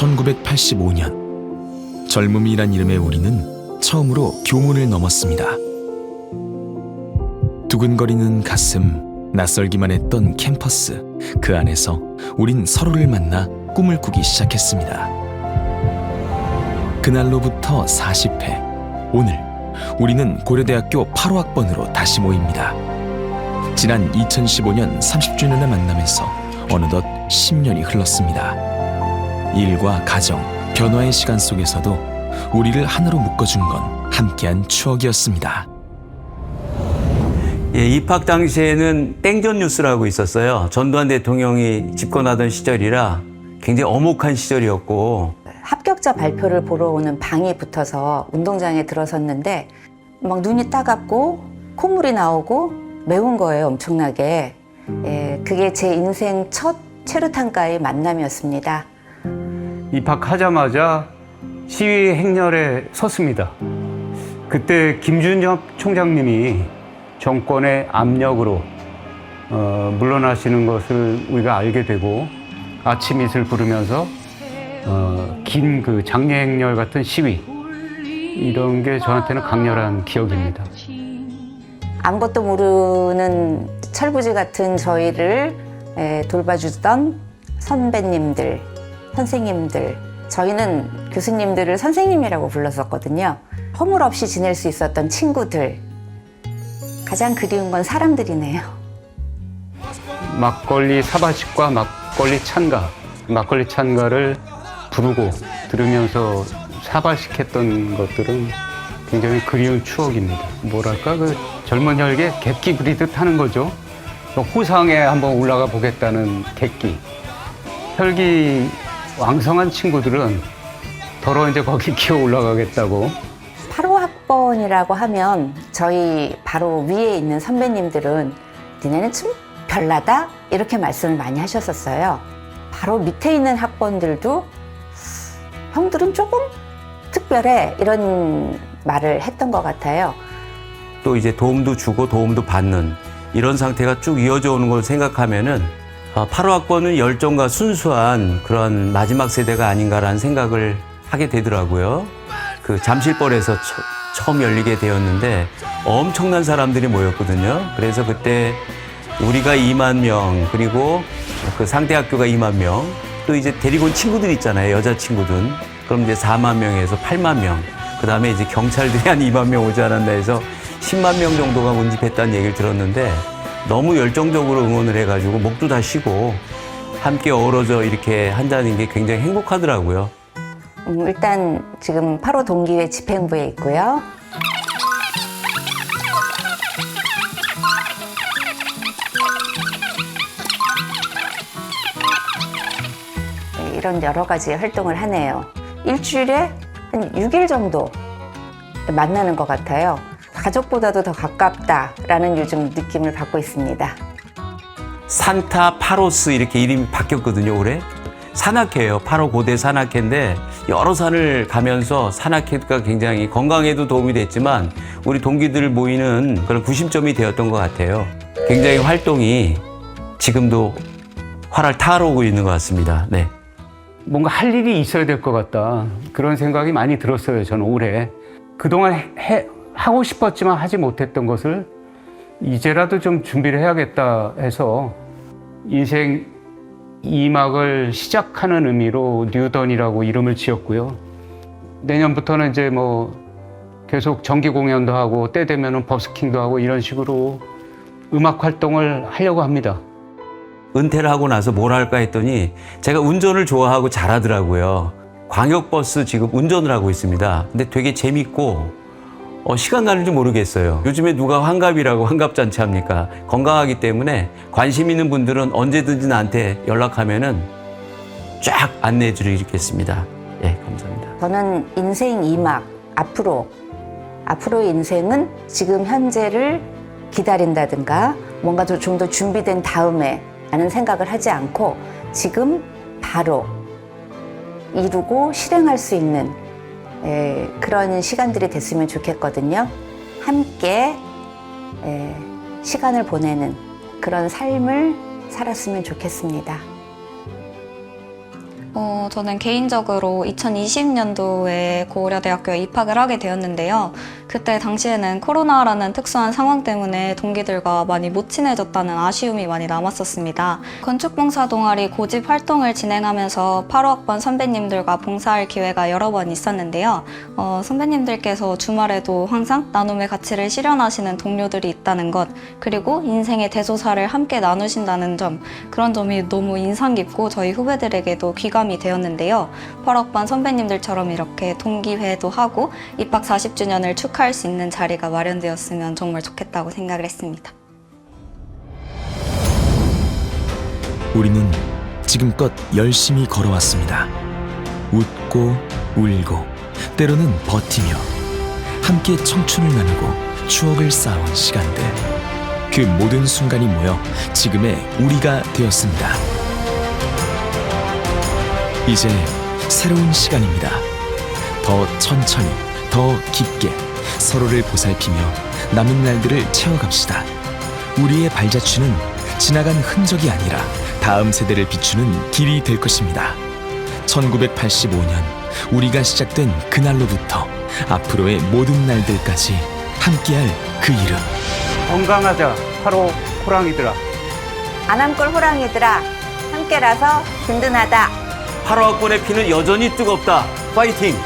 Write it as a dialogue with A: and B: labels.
A: 1985년 젊음이란 이름의 우리는 처음으로 교문을 넘었습니다. 두근거리는 가슴, 낯설기만 했던 캠퍼스. 그 안에서 우린 서로를 만나 꿈을 꾸기 시작했습니다. 그날로부터 40회. 오늘 우리는 고려대학교 8호 학번으로 다시 모입니다. 지난 2015년 30주년을 만나면서 어느덧 10년이 흘렀습니다. 일과 가정, 변화의 시간 속에서도 우리를 하나로 묶어준 건 함께한 추억이었습니다.
B: 예, 입학 당시에는 땡전 뉴스라고 있었어요. 전두환 대통령이 집권하던 시절이라 굉장히 엄혹한 시절이었고
C: 합격자 발표를 보러 오는 방에 붙어서 운동장에 들어섰는데 막 눈이 따갑고 콧물이 나오고 매운 거예요 엄청나게 예, 그게 제 인생 첫 체류탄과의 만남이었습니다
D: 입학하자마자 시위 행렬에 섰습니다. 그때 김준엽 총장님이 정권의 압력으로 어, 물러나시는 것을 우리가 알게 되고 아침 이슬 부르면서 어, 긴 그 장례 행렬 같은 시위 이런 게 저한테는 강렬한 기억입니다.
C: 아무것도 모르는 철부지 같은 저희를 예, 돌봐주던 선배님들 선생님들 저희는 교수님들을 선생님이라고 불렀었거든요 허물 없이 지낼 수 있었던 친구들 가장 그리운 건 사람들이네요
D: 막걸리 사바식과 막걸리 찬가, 막걸리 찬가를 부르고 들으면서 사바식했던 것들은 굉장히 그리운 추억입니다. 뭐랄까 그 젊은 혈계 객기 부리듯 하는 거죠. 그 호상에 한번 올라가 보겠다는 객기. 혈기 왕성한 친구들은 더러 이제 거기 기어 올라가겠다고
C: 8호 학번이라고 하면 저희 바로 위에 있는 선배님들은 니네는 좀 별나다 이렇게 말씀을 많이 하셨었어요. 바로 밑에 있는 학번들도 형들은 조금 특별해 이런 말을 했던 것 같아요.
B: 또 이제 도움도 주고 도움도 받는 이런 상태가 쭉 이어져 오는 걸 생각하면은 아, 8호 학번은 열정과 순수한 그런 마지막 세대가 아닌가라는 생각을 하게 되더라고요. 그 잠실벌에서 처, 처음 열리게 되었는데 엄청난 사람들이 모였거든요. 그래서 그때 우리가 2만 명 그리고 그 상대학교가 2만 명 또 이제 데리고 온 친구들 있잖아요. 여자 친구들. 그럼 이제 4만 명에서 8만 명. 그 다음에 이제 경찰들이 한 2만 명 오지 않았나 해서 10만 명 정도가 모집했다는 얘기를 들었는데 너무 열정적으로 응원을 해가지고 목도 다 쉬고 함께 어우러져 이렇게 한다는 게 굉장히 행복하더라고요.
C: 음, 일단 지금 8호 동기회 집행부에 있고요. 네, 이런 여러 가지 활동을 하네요. 일주일에 한 6일 정도 만나는 것 같아요. 가족보다도 더 가깝다라는 요즘 느낌을 받고 있습니다.
B: 산타 파로스 이렇게 이름이 바뀌었거든요, 올해. 산악회예요. 8호 고대 산악회인데 여러 산을 가면서 산악회가 굉장히 건강에도 도움이 됐지만 우리 동기들 모이는 그런 구심점이 되었던 것 같아요. 굉장히 활동이 지금도 활을 타오르고 있는 것 같습니다. 네.
D: 뭔가 할 일이 있어야 될 것 같다. 그런 생각이 많이 들었어요, 저는 올해. 그동안 해, 하고 싶었지만 하지 못했던 것을 이제라도 좀 준비를 해야겠다 해서 인생 2막을 시작하는 의미로 뉴던이라고 이름을 지었고요. 내년부터는 이제 뭐 계속 정기 공연도 하고 때 되면은 버스킹도 하고 이런 식으로 음악 활동을 하려고 합니다.
B: 은퇴를 하고 나서 뭘 할까 했더니 제가 운전을 좋아하고 잘하더라고요. 광역버스 지금 운전을 하고 있습니다. 근데 되게 재밌고 어, 시간 가는 줄 모르겠어요. 요즘에 누가 환갑이라고 환갑잔치 합니까? 건강하기 때문에 관심 있는 분들은 언제든지 나한테 연락하면은 쫙 안내해 드리겠습니다. 예, 감사합니다.
C: 저는 인생 2막 앞으로 앞으로의 인생은 지금 현재를 기다린다든가 뭔가 좀 더 준비된 다음에 라는 생각을 하지 않고 지금 바로 이루고 실행할 수 있는 에, 그런 시간들이 됐으면 좋겠거든요. 함께 에, 시간을 보내는 그런 삶을 살았으면 좋겠습니다.
E: 어, 저는 개인적으로 2020년도에 고려대학교에 입학을 하게 되었는데요. 그때 당시에는 코로나라는 특수한 상황 때문에 동기들과 많이 못 친해졌다는 아쉬움이 많이 남았었습니다. 건축봉사 동아리 고집 활동을 진행하면서 8호학번 선배님들과 봉사할 기회가 여러 번 있었는데요. 어, 선배님들께서 주말에도 항상 나눔의 가치를 실현하시는 동료들이 있다는 것, 그리고 인생의 대소사를 함께 나누신다는 점, 그런 점이 너무 인상 깊고 저희 후배들에게도 귀감이 되었는데요. 8학번 선배님들처럼 이렇게 동기회도 하고 입학 40주년을 축하 할 수 있는 자리가 마련되었으면 정말 좋겠다고 생각을 했습니다.
A: 우리는 지금껏 열심히 걸어왔습니다. 웃고 울고 때로는 버티며 함께 청춘을 나누고 추억을 쌓아온 시간들 그 모든 순간이 모여 지금의 우리가 되었습니다. 이제 새로운 시간입니다. 더 천천히 더 깊게 서로를 보살피며 남은 날들을 채워갑시다. 우리의 발자취는 지나간 흔적이 아니라 다음 세대를 비추는 길이 될 것입니다. 1985년 우리가 시작된 그날로부터 앞으로의 모든 날들까지 함께할 그 이름
D: 건강하자. 바로 호랑이들아.
C: 안암골 호랑이들아 함께라서 든든하다.
B: 8호 학번의 피는 여전히 뜨겁다. 파이팅!